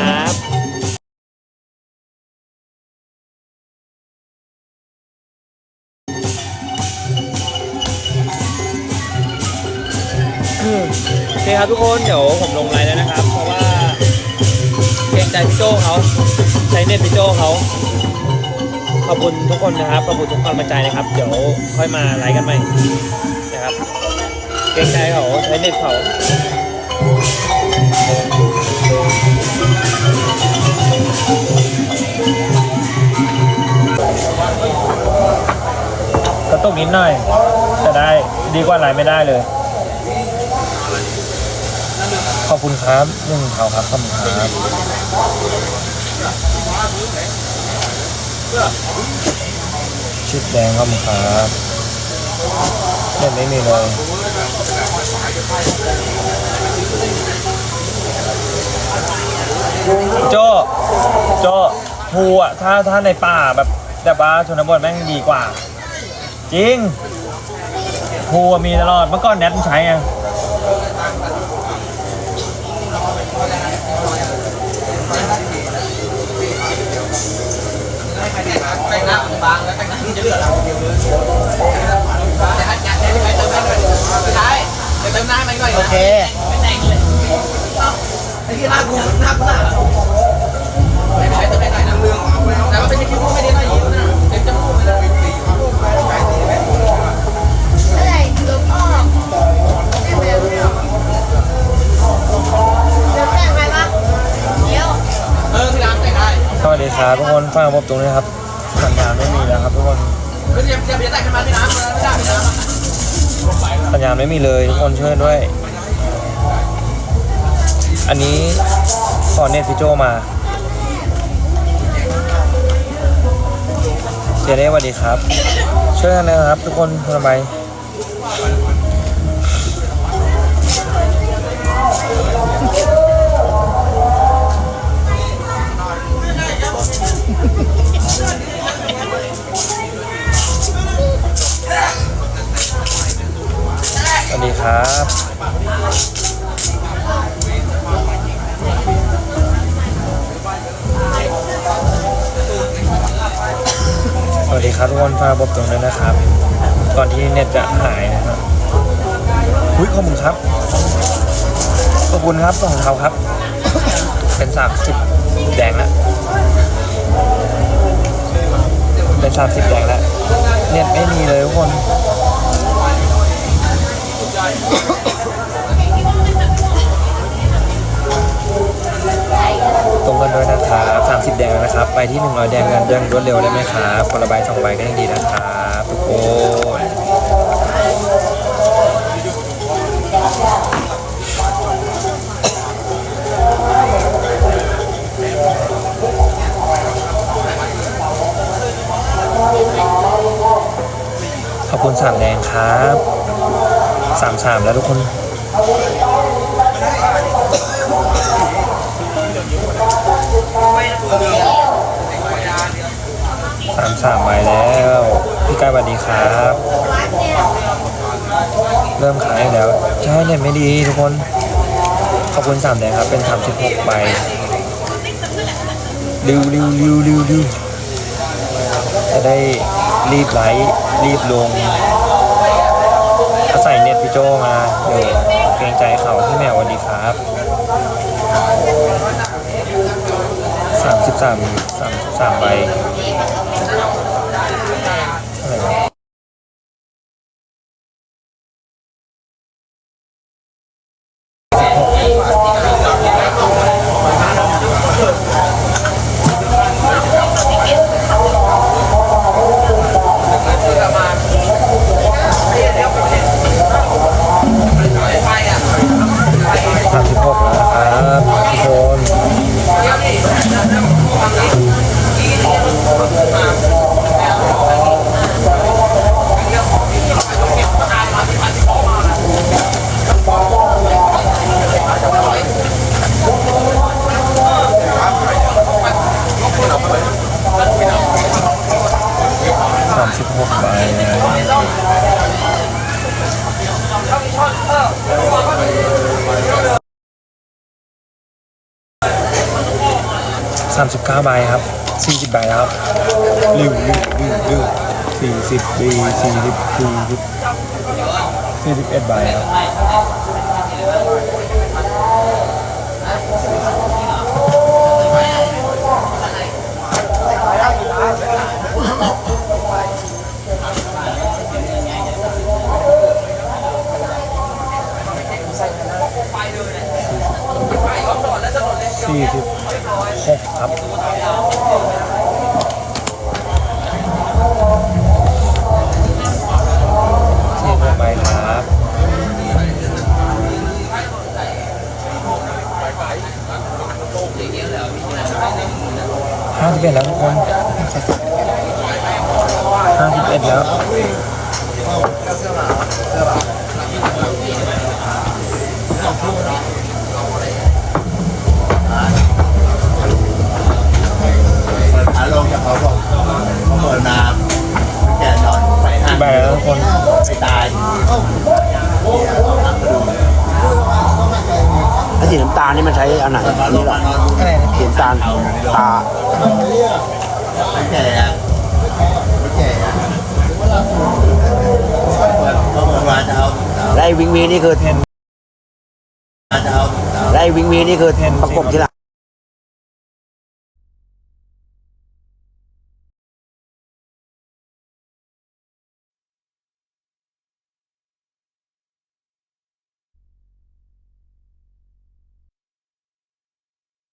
ครับโอเคครับทุกคนเดี๋ยวผมลงไลน์แล้วนะครับ เพราะว่าเกรงใจพี่โจเขาใช้เน็ตพี่โจเขาขอบคุณทุกคนนะครับขอบคุณทุกกำลังใจนะครับ เดี๋ยวค่อยมาไลฟ์กันใหม่นะครับเกรงใจเขาใช้เน็ตเขา กระตุกนิดหน่อยแต่ได้ดีกว่าไลไม่ได้เลย ขอบคุณครับหนึ่งเขาครับขอบคุณครับชิดแดงขอบคุณครับเล่นไม่มีเลย โจโจภูอะ ถ้าถ้าในป่าแบบแบบว่าชนบทแม่งดีกว่า จริงภูอะมีตลอดเมื่อก่อนแนทมันใช้ไงแต่งน้าบางแล้วแต่งหน้าที่จะเหลือเราเดีย วเลยแต่ถ้าอยากให้ไปเติมหน้าหน่อยสุดท้ายไปเติมหน้าให้มันหน่อยนะโอเคไม่แต่งเลยไอ้ที่หน้ากูหน้ากูหน้าไปเรืองแต่ว่าเป็นแค่คิ้วไม่ได้หน้ายิ้มนะเต็มจมูกเลยอะไรลบออกได้ไหมเดี๋ยวแต่งไหมปะเดี๋ยวเออที่ร้านแต่งได้สวัสดีครับทุกคนฟังระบบตรงนี้ครับสัญญาณไม่มีแล้วครับทุกคนก็จะจะจะแต่งขึ้นมาที่น้ำไม่ได้ที่น้ำสัญญาณไม่มีเลยทุกคนช่วยด้วย อันนี้ขอเน็ตพี่โจมาเจเด้สวัสดีครับ ช่วยกันนะครับ ทุกคนคนละใบสวัสดีครับ สวัสดีครับทุกคนฟังระบบตรงนี้นะครับก่อนที่เน็ตจะหายนะครับอุ้ยขอบคุณครับ ขอบคุณครับของเขาครับ เป็นสามสิบแดงแล้วเป็นสามสิบแดงแล้วเน็ตไม่มีเลยทุกคน ตรงกันด้วยนะครับ30แดงแล้วนะครับ ไปที่100แดงกันยังรวดเร็วได้ไหมครับคนละใบสองใบก็ยังดีนะครับทุกคนขอบคุณสามแดงครับสามสามแล้วทุกคนามสามใบแล้วพี่กายสวัสดีครับ เริ่มขายแล้วใช่เนี่ยไม่ดีทุกคน ขอบคุณสามแดงครับ เป็นสามสิบหกใบริวริวริวริวริวจะได้รีบไลฟ์รีบลงอาศัยเน็ตพี่โจมาเดี๋ยวเกรงใจเขาพี่แมวสวัสดีครับสามสิบสามสามสามใบ อะไรวะสามสิบหกแล้วนะครับทุกคน สามสิบเก้า ใบครับสี่สิบใบแล้วครับริวริวริวริวสี่สิบปีสี่สิบสี่สิบสี่สิบเอ็ดใบครับสี่สิบหกครับสี่หกใบครับ ห้าสิบเอ็ดแล้วทุกคนห้าสิบเอ็ดแล้วเปิดขาลงจากเขาบอกเขาเปิดน้ำแกนอนไปห้ากี่ใบแล้วทุกคนไปตาย ไอ้สีน้ำตาลนี่มันใช้อันไหนอันนี้เหรออะไรนะสีน้ำตาลตาไม่แก่อะไม่แก่อะเขาเปิดมาจะเอาและไอ้วิงวีนี่คือมาจะเอาและไอ้วิงวีนี่คือประกบที่หลัง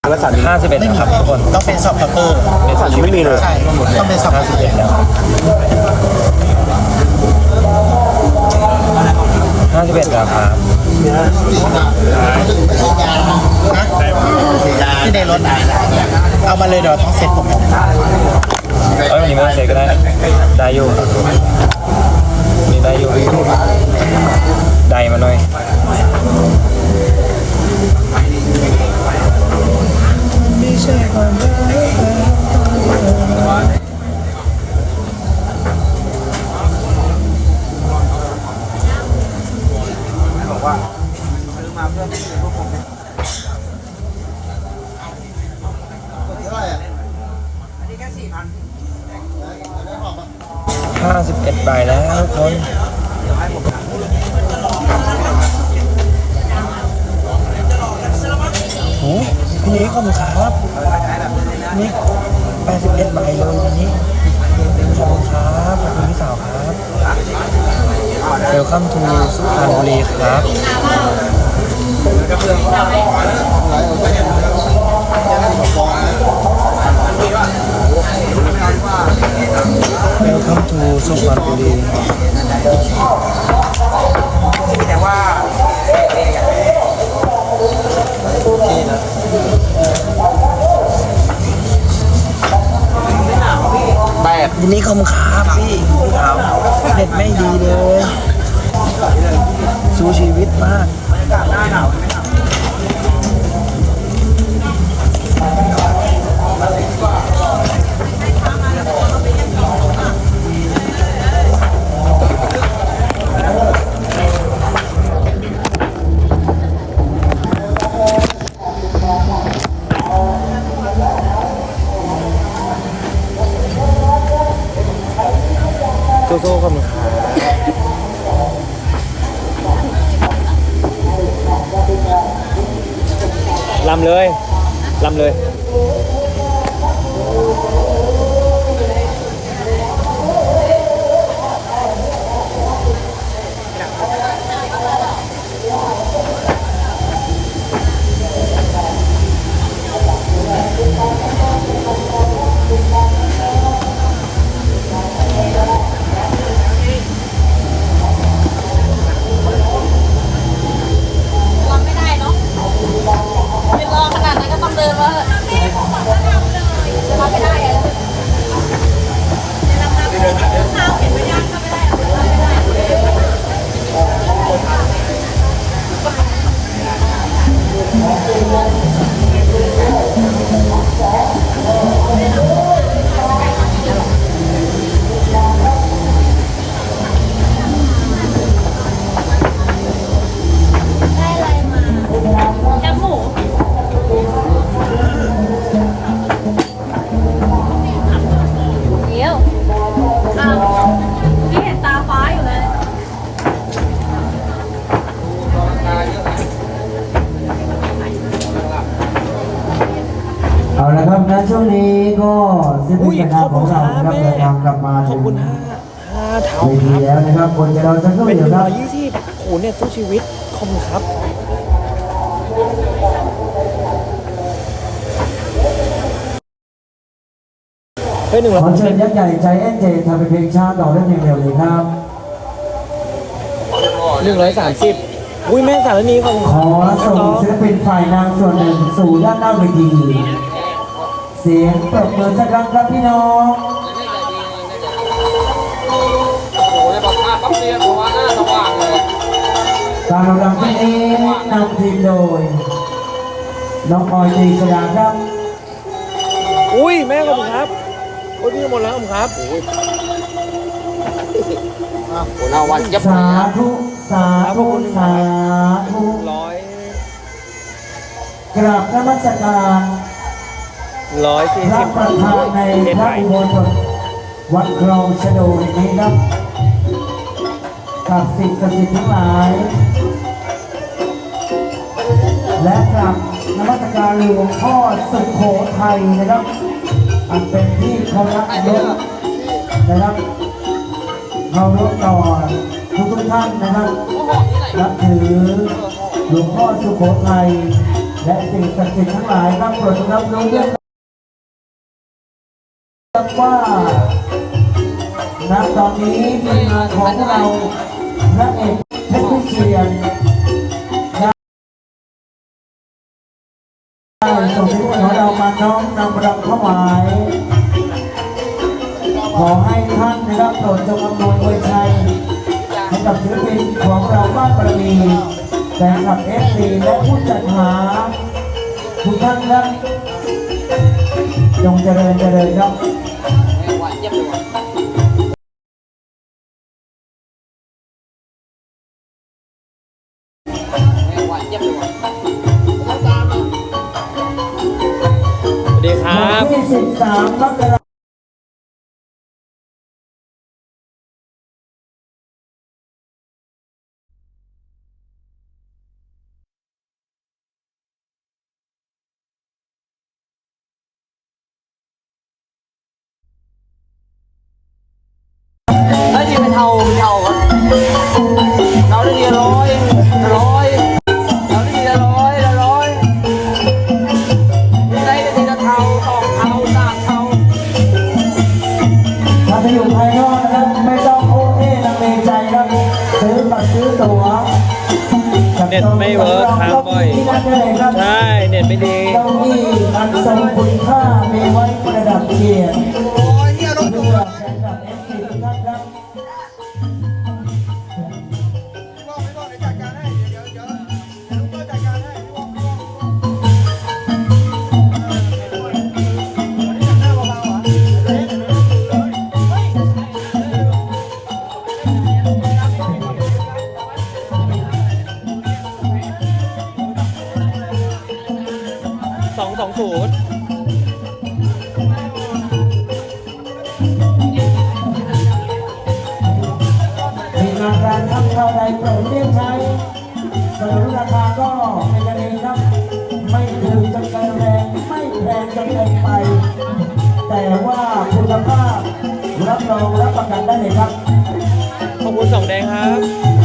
แล้วสันห้าสิบเอ็ดแล้วครับทุกคนต้องเป็นซอฟต์คัพเปอร์สันยังไม่มีเลยใช่ต้องเป็นซอฟต์ห้าคัพสิบเปอเอ็ดร์แล้วห้าสิบเอ็ดแล้วครับสีดาที่ในรถนะเอามาเลยเดี๋ยวต้องเซ็ตผมเอ้ยวันนี้ไม่ต้องเซ็ตก็ได้ได้อยู่มีได้อยู่ได้มาหน่อย นี่แปดสิบเอ็ดใบเลยวันนี้ขอบคุณครับขอบคุณพี่สาวครับเวลคัมทูสุพรรณบุรีครับเวลคัมทูสุพรรณบุรี ยินนี้ขอบคุณครับพี่พี่ขาวเน็ตไม่ดีเลย สู้ชีวิตมากโซ่ๆขอบคุ โซ่ๆกับมึค่ะลำเลยลำเลย ห้าเท่าเวทีคแล้รับวนะครับคนจะเราจะเข้าเป็นอหยู่นึ่งครัร้บอยยี่สิบโอ้โหเนี่ยสู้ชีวิตขอบคุณครับ เฮ้ยหนึ่งร้อยขอเชิญยักษ์ใหญ่ใจแอนเจทำเป็นเพลงช้าต่อได้เพลงเร็วเลยครับ หนึ่งร้อยสามสิบอุ้ยแม่สารนีขอบคุณขครับอส่งศิลปินฝ่ายนางส่วนหนึ่งสู่ด้านหน้าเวทีเสียงปรบมือสักครั้งครับพี่น้อง เนี่ยบอกว่าปั๊บเดียวเพราะว่าหน้าสว่างเลยการรำที่นี้นำทีมโดย น้องออยตรีชดาครับ อุ้ยแม่ขอบคุณครับโอ้ยพี่หมดแล้วขอบคุณครับโอ้ยโอ้หน้าวันยับสาธุ สาธุ สาธุร้อยกราบนมัสการร้อยสี่พสิระบประธานในเด็ดพไประอุโบสถวัดคลองชะโดแห่งนี้ครับ กับสิ่งศักดิ์สิทธิ์ทั้งหลาย และกราบนมัสการหลวงพ่อสุโขทัยนะครับ อันเป็นที่เคารพยศนะครับเคารพต่อทุกทุกท่านนะครับนับถือหลวงพ่อสุโขทัยและสิ่งศักดิ์สิทธิ์ทั้งหลายครับโปรดรับรู้ด้วยครับว่าณตอนนี้ทีมงานของเรา พระเอกเพชรวิเชียรได้ส่งที่พวกเรามาน้อมนำปรำถวาย ขอให้ท่านนะครับโปรดจงอำนวยอวยชัยให้กับศิลปินของเราบ้านประมีแต่กับเอฟซีและผู้จัดหา ทุกท่านครับจงเจริญเจริญครับ วันยับเลยว่ะสวัสดีครับ ที่ 13มกรา จะแรงไม่แพงจะเกินไป แต่ว่าคุณภาพรับรองรับประกันได้เลยครับ ขอบคุณสองแดงครับ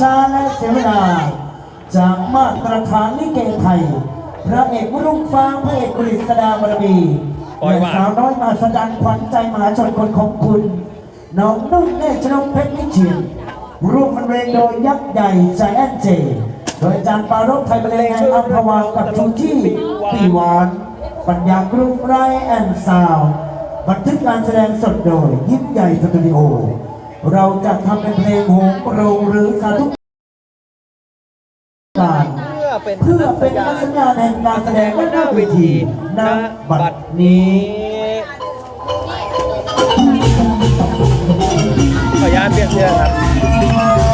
ช่วงโอกาสนี้เพื่อไม่ให้เป็นการล่าช้าและเสียเวลาจากมาตรฐานลิเกไทย พระเอกรุ่งฟ้าพระเอกกฤษดาบารมีปล่อยหวานและสาวน้อยมาสดันขวัญใจมหาชนคนของคุณ น้องนุ่นเนชนกเพชรวิเชียนร่วมบรรเลงโดยยักษ์ใหญ่ใจแอนเจ โดยอาจารย์ปารบไทยบรรเลงแห่งอัมพวากับชูชี่ปีหวาน ปัญญากรุ๊ปไรแอนซาวด์บันทึกการแสดงสดโดย ยิ้มใหญ่สตูดิโอ เราจะทำเป็นเพลงโหงโรงหรือการทุการเพื่อเป็นลักษณะแห่งการแสดงและหน้าเวทีณบัดนี้ขออนุญาตเปลี่ยนเสื้อครับ